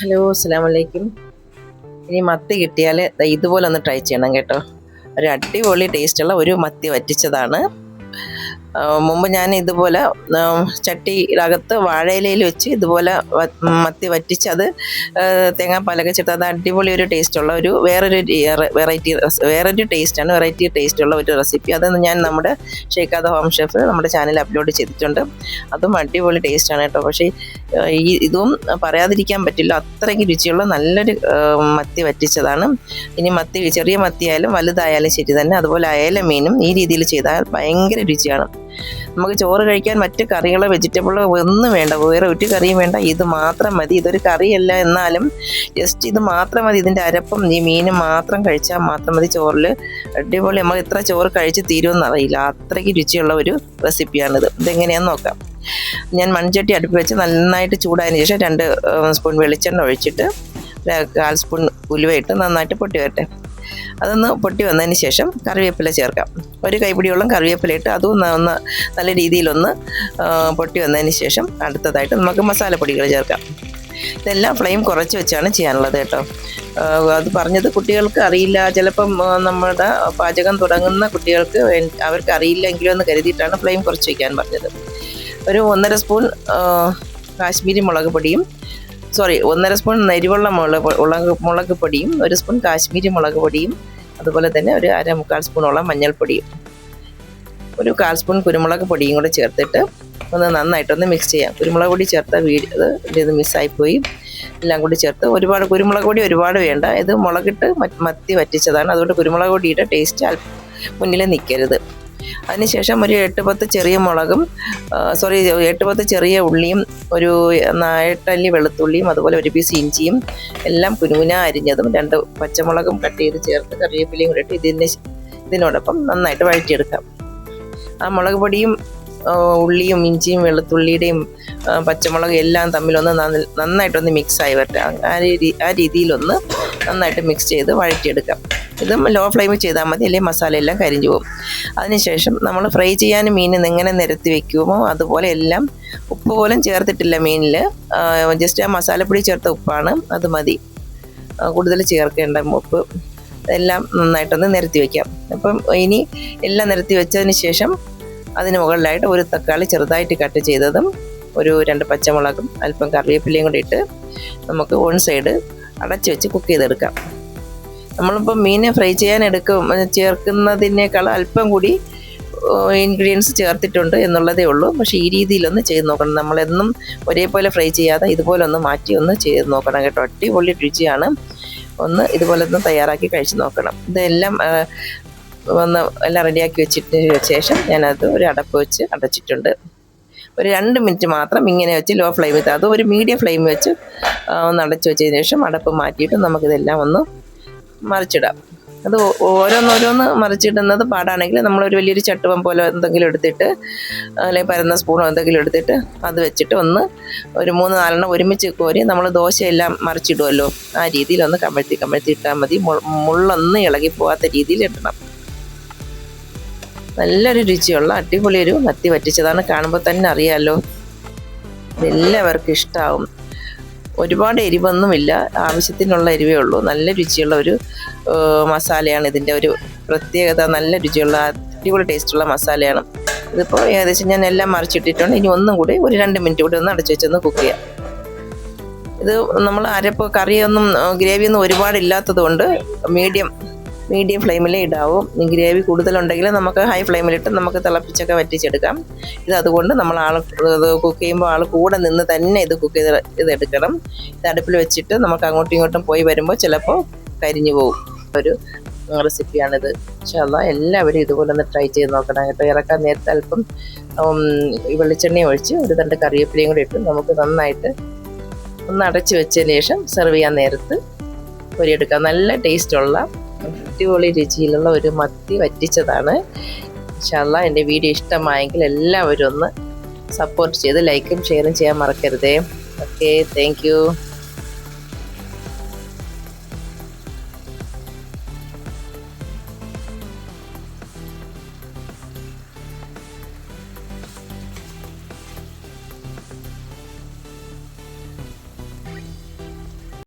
Hello അസ്സാം വലൈക്കും ഇനി മത്തി കിട്ടിയാൽ ഇതുപോലെ ഒന്ന് ട്രൈ ചെയ്യണം കേട്ടോ. ഒരു അടിപൊളി ടേസ്റ്റുള്ള ഒരു മത്തി വറ്റിച്ചതാണ്. മുമ്പ് ഞാൻ ഇതുപോലെ ചട്ടി ചട്ടിയിലകത്ത് വാഴയിലയിൽ വെച്ച് ഇതുപോലെ മത്തി വറ്റിച്ച് അത് ആ, തേങ്ങാപ്പാലൊക്കെ ചേർത്ത് അത് അടിപൊളി ഒരു ടേസ്റ്റുള്ള ഒരു വേറൊരു വെറൈറ്റി വേറൊരു ടേസ്റ്റാണ് വെറൈറ്റി ടേസ്റ്റുള്ള ഒരു റെസിപ്പി അത് ഞാൻ നമ്മുടെ ഷെയ്ഖാദ ഹോം ഷെഫ് നമ്മുടെ ചാനലിൽ അപ്ലോഡ് ചെയ്തിട്ടുണ്ട്. അതും അടിപൊളി ടേസ്റ്റാണ് കേട്ടോ. പക്ഷേ ഈ ഇതും പറയാതിരിക്കാൻ പറ്റില്ല. അത്രയ്ക്ക് രുചിയുള്ള നല്ലൊരു മത്തി വറ്റിച്ചതാണ്. ഇനി മത്തി ചെറിയ മത്തിയായാലും വലുതായാലും ശരി തന്നെ. അതുപോലെ അയല മീനും ഈ രീതിയിൽ ചെയ്താൽ ഭയങ്കര രുചിയാണ്. നമുക്ക് ചോറ് കഴിക്കാൻ മറ്റ് കറികളോ വെജിറ്റബിളോ ഒന്നും വേണ്ട. വേറെ ഒരു കറിയും വേണ്ട. ഇത് മാത്രം മതി. ഇതൊരു കറിയല്ല എന്നാലും ജസ്റ്റ് ഇത് മാത്രം മതി. ഇതിന്റെ അരപ്പും ഈ മീൻ മാത്രം കഴിച്ചാൽ മാത്രം മതി ചോറിൽ അടിപൊളി. നമ്മൾ എത്ര ചോറ് കഴിച്ച് തീരുമെന്ന് അറിയില്ല. അത്രയ്ക്ക് രുചിയുള്ള ഒരു റെസിപ്പിയാണിത് ഇതെങ്ങനെയാണെന്ന് നോക്കാം. ഞാൻ മൺചട്ടി അടുപ്പ് വെച്ച് നന്നായിട്ട് ചൂടായതിന് ശേഷം രണ്ട് സ്പൂൺ വെളിച്ചെണ്ണ ഒഴിച്ചിട്ട് കാൽ സ്പൂൺ ഉലുവയിട്ട് നന്നായിട്ട് പൊട്ടി വരട്ടെ അതൊന്ന് പൊട്ടി വന്നതിന് ശേഷം കറിവേപ്പില ചേർക്കാം. ഒരു കൈപിടിയോളം കറിവേപ്പില ഇട്ട് അതും ഒന്ന് നല്ല രീതിയിലൊന്ന് പൊട്ടി വന്നതിന് ശേഷം അടുത്തതായിട്ട് നമുക്ക് മസാലപ്പൊടികൾ ചേർക്കാം. ഇതെല്ലാം ഫ്ലെയിം കുറച്ച് വെച്ചാണ് ചെയ്യാനുള്ളത് കേട്ടോ. അത് പറഞ്ഞത് കുട്ടികൾക്ക് അറിയില്ല. ചിലപ്പം നമ്മുടെ പാചകം തുടങ്ങുന്ന കുട്ടികൾക്ക് അവർക്ക് അറിയില്ലെങ്കിലും എന്ന് കരുതിയിട്ടാണ് ഫ്ലെയിം കുറച്ച് വയ്ക്കാൻ പറഞ്ഞത്. ഒരു ഒന്നര സ്പൂൺ കാശ്മീരി മുളക് പൊടിയും സോറി ഒന്നര സ്പൂൺ നരിവെള്ള മുളക് മുളക് മുളക് പൊടിയും ഒരു സ്പൂൺ കാശ്മീരി മുളക് പൊടിയും അതുപോലെ തന്നെ ഒരു അര മുക്കാൽ സ്പൂണോളം മഞ്ഞൾപ്പൊടിയും ഒരു കാൽ സ്പൂൺ കുരുമുളക് പൊടിയും കൂടെ ചേർത്തിട്ട് ഒന്ന് നന്നായിട്ടൊന്ന് മിക്സ് ചെയ്യാം. കുരുമുളക് പൊടി ചേർത്ത വീട് ഇത് മിസ്സായിപ്പോയി എല്ലാം കൂടി ചേർത്ത് ഒരുപാട് കുരുമുളക് പൊടി ഒരുപാട് വേണ്ട. ഇത് മുളകിട്ട് മത്തി വറ്റിച്ചതാണ്. അതുകൊണ്ട് കുരുമുളക് പൊടിയുടെ ടേസ്റ്റ് മുന്നിൽ നിൽക്കരുത്. അതിനുശേഷം ഒരു എട്ട് പത്ത് ചെറിയ മുളകും സോറി എട്ട് പത്ത് ചെറിയ ഉള്ളിയും ഒരു എട്ടല്ലി വെളുത്തുള്ളിയും അതുപോലെ ഒരു പീസ് ഇഞ്ചിയും എല്ലാം കുനുകുന അരിഞ്ഞതും രണ്ട് പച്ചമുളകും കട്ട് ചെയ്ത് ചേർത്ത് കറിവേപ്പിലയും കൂടെ ഇട്ട് ഇതിന് ഇതിനോടൊപ്പം നന്നായിട്ട് വഴറ്റിയെടുക്കാം. ആ മുളക് പൊടിയും ഉള്ളിയും ഇഞ്ചിയും വെളുത്തുള്ളിയുടെയും പച്ചമുളക് എല്ലാം തമ്മിലൊന്ന് നന്ന- നന്നായിട്ടൊന്ന് മിക്സ് ആയി വരട്ടെ. ആ രീതി ആ രീതിയിലൊന്ന് നന്നായിട്ട് മിക്സ് ചെയ്ത് വഴറ്റിയെടുക്കാം. ഇതും ലോ ഫ്ലെയിമിൽ ചെയ്താൽ മതി അല്ലെങ്കിൽ മസാല എല്ലാം കരിഞ്ഞു പോകും. അതിനുശേഷം നമ്മൾ ഫ്രൈ ചെയ്യാൻ മീൻ എങ്ങനെ നിരത്തി വെക്കുമോ അതുപോലെ എല്ലാം ഉപ്പ് പോലും ചേർത്തിട്ടില്ല മീനിൽ. ജസ്റ്റ് ആ മസാലപ്പൊടി ചേർത്ത ഉപ്പാണ് അത് മതി. കൂടുതൽ ചേർക്കേണ്ട ഉപ്പ്. എല്ലാം നന്നായിട്ടൊന്ന് നിരത്തി വയ്ക്കാം അപ്പം ഇനി എല്ലാം നിരത്തി വെച്ചതിന് ശേഷം അതിന് മുകളിലായിട്ട് ഒരു തക്കാളി ചെറുതായിട്ട് കട്ട് ചെയ്തതും ഒരു രണ്ട് പച്ചമുളകും അല്പം കറിവേപ്പിലയും കൂടി ഇട്ട് നമുക്ക് വൺ സൈഡ് അടച്ചു വെച്ച് കുക്ക് ചെയ്തെടുക്കാം. നമ്മളിപ്പോൾ മീൻ ഫ്രൈ ചെയ്യാൻ എടുക്കും ചേർക്കുന്നതിനേക്കാൾ അല്പം കൂടി ഇൻഗ്രീഡിയൻസ് ചേർത്തിട്ടുണ്ട് എന്നുള്ളതേ ഉള്ളൂ. പക്ഷേ ഈ രീതിയിലൊന്ന് ചെയ്ത് നോക്കണം. നമ്മളെന്നും ഒരേപോലെ ഫ്രൈ ചെയ്യാതെ ഇതുപോലെ ഒന്ന് മാറ്റി ഒന്ന് ചെയ്ത് നോക്കണം കേട്ടോ. അടിപൊളി രുചിയാണ്. ഒന്ന് ഇതുപോലെ ഒന്ന് തയ്യാറാക്കി കഴിച്ച് നോക്കണം. ഇതെല്ലാം ഒന്ന് എല്ലാം റെഡിയാക്കി വെച്ചിട്ട് ശേഷം ഞാനത് ഒരു അടപ്പ് വെച്ച് അടച്ചിട്ടുണ്ട്. ഒരു രണ്ട് മിനിറ്റ് മാത്രം ഇങ്ങനെ വെച്ച് ലോ ഫ്ലെയിം ഫ്ലെയിമിൽ അത് ഒരു മീഡിയം ഫ്ലെയിം വെച്ച് ഒന്ന് അടച്ചു വെച്ചതിന് ശേഷം അടപ്പ് മാറ്റിയിട്ട് നമുക്കിതെല്ലാം ഒന്ന് മറിച്ചിടാം. അത് ഓരോന്നോരോന്ന് മറിച്ചിടുന്നത് പാടാണെങ്കിൽ നമ്മളൊരു വലിയൊരു ചട്ടുവം പോലെ എന്തെങ്കിലും എടുത്തിട്ട് അല്ലെങ്കിൽ പരന്ന സ്പൂണോ എന്തെങ്കിലും എടുത്തിട്ട് അത് വെച്ചിട്ട് ഒന്ന് ഒരു മൂന്ന് നാലെണ്ണം ഒരുമിച്ച് കോരി നമ്മൾ ദോശയെല്ലാം മറിച്ചിടുമല്ലോ ആ രീതിയിൽ ഒന്ന് കമഴ്ത്തി കമഴ്ത്തി ഇട്ടാൽ മതി. മുള്ളൊന്നും ഇളകി പോകാത്ത രീതിയിൽ ഇടണം. നല്ലൊരു രുചിയുള്ള അടിപൊളിയൊരു മത്തി വറ്റിച്ചതാണ്. കാണുമ്പോൾ തന്നെ അറിയാമല്ലോ എല്ലാവർക്കും ഇഷ്ടമാവും ഒരുപാട് എരിവൊന്നുമില്ല. ആവശ്യത്തിനുള്ള എരിവേ ഉള്ളൂ. നല്ല രുചിയുള്ള ഒരു മസാലയാണ് ഇതിന്റെ ഒരു പ്രത്യേകത. നല്ല രുചിയുള്ള അടിപൊളി ടേസ്റ്റുള്ള മസാലയാണ്. ഇതിപ്പോൾ ഏകദേശം ഞാൻ എല്ലാം മറിച്ചിട്ടിട്ടുണ്ട്. ഇനി ഒന്നും കൂടി ഒരു രണ്ട് മിനിറ്റ് കൂടി ഒന്ന് അടച്ചു വെച്ചൊന്ന് കുക്ക് ചെയ്യാം. ഇത് നമ്മൾ അരപ്പ് കറിയൊന്നും ഗ്രേവിയൊന്നും ഒരുപാട് ഇല്ലാത്തത് കൊണ്ട് മീഡിയം മീഡിയം ഫ്ലെയിമിലേ ഇടാവും. ഗ്രേവി കൂടുതലുണ്ടെങ്കിൽ നമുക്ക് ഹൈ ഫ്ലെയിമിലിട്ട് നമുക്ക് തിളപ്പിച്ചൊക്കെ വറ്റിച്ചെടുക്കാം. ഇത് അതുകൊണ്ട് നമ്മൾ ആൾ ഇത് കുക്ക് ചെയ്യുമ്പോൾ ആൾ കൂടെ നിന്ന് തന്നെ ഇത് കുക്ക് ചെയ്ത് ഇത് എടുക്കണം. ഇത് അടുപ്പിൽ വെച്ചിട്ട് നമുക്ക് അങ്ങോട്ടും ഇങ്ങോട്ടും പോയി വരുമ്പോൾ ചിലപ്പോൾ കരിഞ്ഞു പോകും ഒരു റെസിപ്പിയാണിത് പക്ഷേ അല്ല എല്ലാവരും ഇതുപോലെ ഒന്ന് ട്രൈ ചെയ്ത് നോക്കണം. കേട്ടോ ഇറക്കാൻ നേരത്തെ അല്പം ഈ വെളിച്ചെണ്ണ ഒഴിച്ച് ഒരു തണ്ട് കറിവേപ്പിലയും കൂടി ഇട്ട് നമുക്ക് നന്നായിട്ട് ഒന്ന് അടച്ചു വെച്ചതിന് ശേഷം സെർവ് ചെയ്യാൻ നേരത്ത് പൊരിയെടുക്കാം. നല്ല ടേസ്റ്റുള്ള അടിപൊളി രുചിയിലുള്ള ഒരു മത്തി വറ്റിച്ചതാണ്. ഇൻഷാല്ല എന്റെ വീഡിയോ ഇഷ്ടമായെങ്കിൽ എല്ലാവരും ഒന്ന് സപ്പോർട്ട് ചെയ്ത് ലൈക്കും ഷെയറും ചെയ്യാൻ മറക്കരുതേ. Okay thank